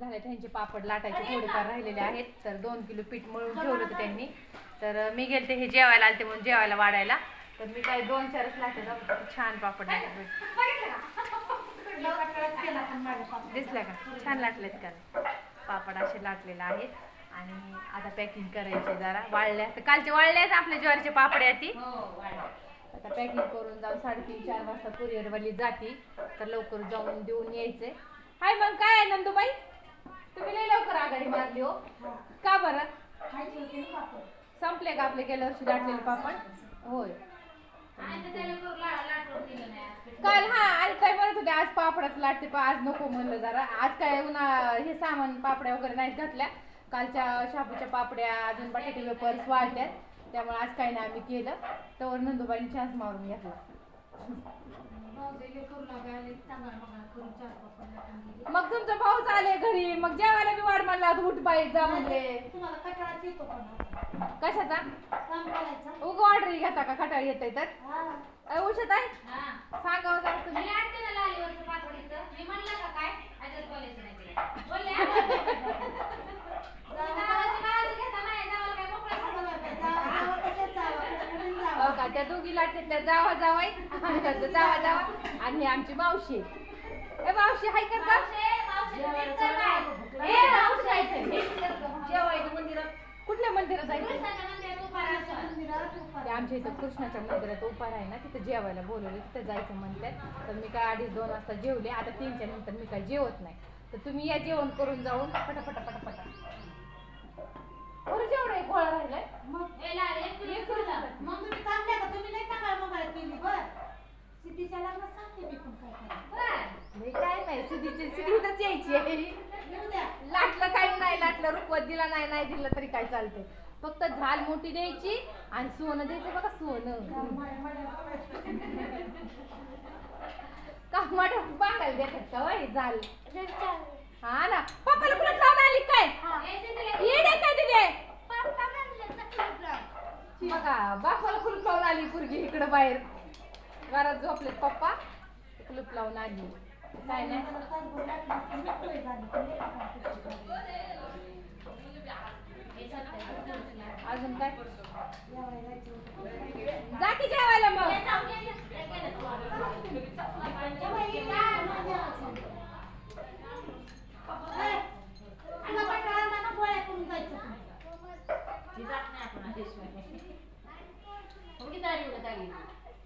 झाले त्यांचे पापड लाटायचे थोडेफार राहिलेले आहेत. तर दोन किलो पीठ मळून ठेवलं होतं त्यांनी. तर मी गेलते हे जेवायला आलते म्हणून जेवायला वाढायला. तर मी काय दोन चारच लाटे जाऊ छान पापड दिसल्या का? छान लाटलेत का? पापड असे लाटलेले आहेत. आणि आता पॅकिंग करायचे जरा. वाळले असते कालचे वाळले आहेत आपल्या ज्वारीचे पापड आहेत ती. आता पॅकिंग करून जाऊन साडेतीन चार वाजता कुरिअर वाली जाती. तर लवकर जाऊन देऊन यायचे. हाय मग काय आहे नंदूबाई? मारली हो. का बरं? संपले का आपले गेल्या वर्षी लाटलेले पापड? होय. काल हा आज काय म्हणत होते आज पापडच लाटते पण आज नको म्हणलं जरा. आज काय उन्हा हे सामान पापड्या वगैरे नाहीत घातल्या. कालच्या शाबूच्या पापड्या अजून बटाटे वेपर्स वाळत्यात त्यामुळे आज काही नाही आम्ही केलं. तर नंदुबाईने चान्स मारून घेतला. मग तुमचा भाऊ आले घरी. मग जेवायला मी वाढ म्हणला उठ बाई जा म्हणले. कशाचा? उग ऑर्डर घेता का? खटाळ येतंय तर? उषत आहे सांगावं जरा तुम्ही. का? त्या दोघी लाटल्या जावा जावाय जावा जावा. आणि ही आमची मावशी ए मावशी हाय कर का जेवायचं मंदिरात. कुठल्या मंदिरात जायचं आमच्या इथं कृष्णाच्या मंदिरात उपार आहे ना. तिथं जेवायला बोलवले तिथं जायचं म्हणतात. तर मी काय अडीच दोन वाजता जेवले. आता तीनच्या नंतर मी काय जेवत नाही. तर तुम्ही या जेवण करून जाऊन पटापटा पटापटा. बरं जेवढं एक गोळा राहिलाय नाही काय नाही सिद्धीची सिद्धीतच यायची आहे लाटलं काही नाही लाटलं. रुपवत दिला नाही नाही दिलं तरी काय चालते फक्त झाल मोठी द्यायची आणि सोनं द्यायचं बघा सोनं. कामाड बांगायला देतात का वय? झाल. हा ना. पप्पाला कुठं लावून आली काय? येडे काय तिथे बघा बापाला कुलूप लावून आली पुरगी इकडं बाहेर? घरात झोपलेत पप्पा. कुलूप लावून आली. काय नाही. अजून काय? जा की जेवायला मग.